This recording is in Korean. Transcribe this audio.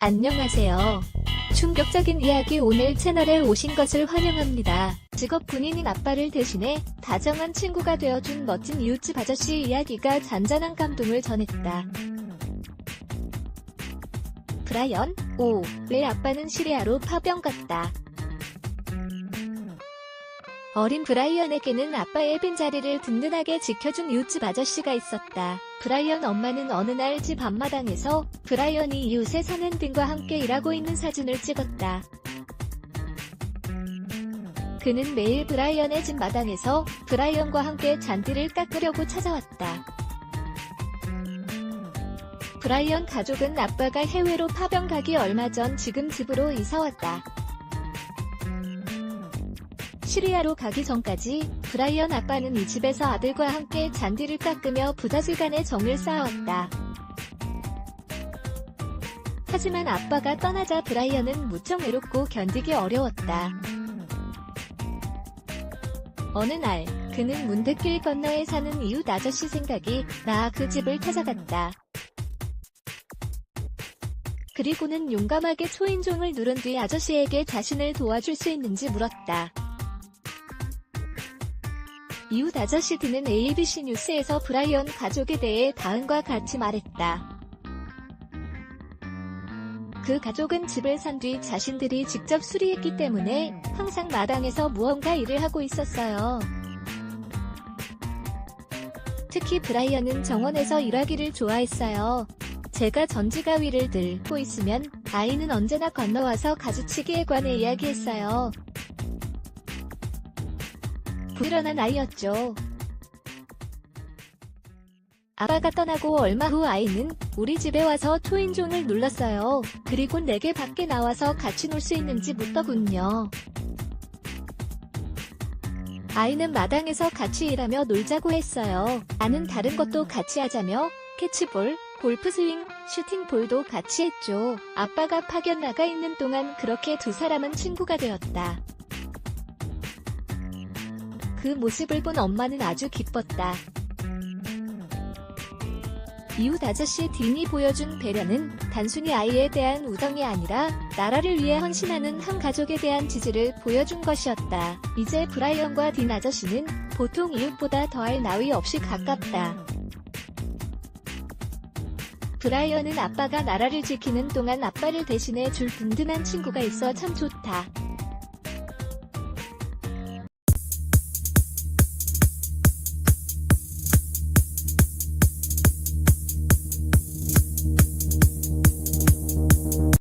안녕하세요. 충격적인 이야기 오늘 채널에 오신 것을 환영합니다. 직업 군인인 아빠를 대신해 다정한 친구가 되어준 멋진 이웃집 아저씨 이야기가 잔잔한 감동을 전했다. 브라이언, 오, 왜 아빠는 시리아로 파병 갔다. 어린 브라이언에게는 아빠의 빈자리를 든든하게 지켜준 이웃집 아저씨가 있었다. 브라이언 엄마는 어느 날 집 앞마당에서 브라이언이 이웃의 선행등과 함께 일하고 있는 사진을 찍었다. 그는 매일 브라이언의 집 마당에서 브라이언과 함께 잔디를 깎으려고 찾아왔다. 브라이언 가족은 아빠가 해외로 파병 가기 얼마 전 지금 집으로 이사왔다. 시리아로 가기 전까지 브라이언 아빠는 이 집에서 아들과 함께 잔디를 깎으며 부자질 간의 정을 쌓아왔다. 하지만 아빠가 떠나자 브라이언은 무척 외롭고 견디기 어려웠다. 어느 날, 그는 문득 길 건너에 사는 이웃 아저씨 생각이 나 그 집을 찾아갔다. 그리고는 용감하게 초인종을 누른 뒤 아저씨에게 자신을 도와줄 수 있는지 물었다. 이웃 아저씨 드는 ABC 뉴스에서 브라이언 가족에 대해 다음과 같이 말했다. 그 가족은 집을 산 뒤 자신들이 직접 수리했기 때문에 항상 마당에서 무언가 일을 하고 있었어요. 특히 브라이언은 정원에서 일하기를 좋아했어요. 제가 전지가위를 들고 있으면 아이는 언제나 건너와서 가지치기에 관해 이야기했어요. 부지런한 아이였죠. 아빠가 떠나고 얼마 후 아이는 우리 집에 와서 초인종을 눌렀어요. 그리고 내게 밖에 나와서 같이 놀 수 있는지 묻더군요. 아이는 마당에서 같이 일하며 놀자고 했어요. 나는 다른 것도 같이 하자며 캐치볼, 골프스윙, 슈팅볼도 같이 했죠. 아빠가 파견 나가 있는 동안 그렇게 두 사람은 친구가 되었다. 그 모습을 본 엄마는 아주 기뻤다. 이웃 아저씨 딘이 보여준 배려는 단순히 아이에 대한 우정이 아니라 나라를 위해 헌신하는 한 가족에 대한 지지를 보여준 것이었다. 이제 브라이언과 딘 아저씨는 보통 이웃보다 더할 나위 없이 가깝다. 브라이언은 아빠가 나라를 지키는 동안 아빠를 대신해 줄 든든한 친구가 있어 참 좋다.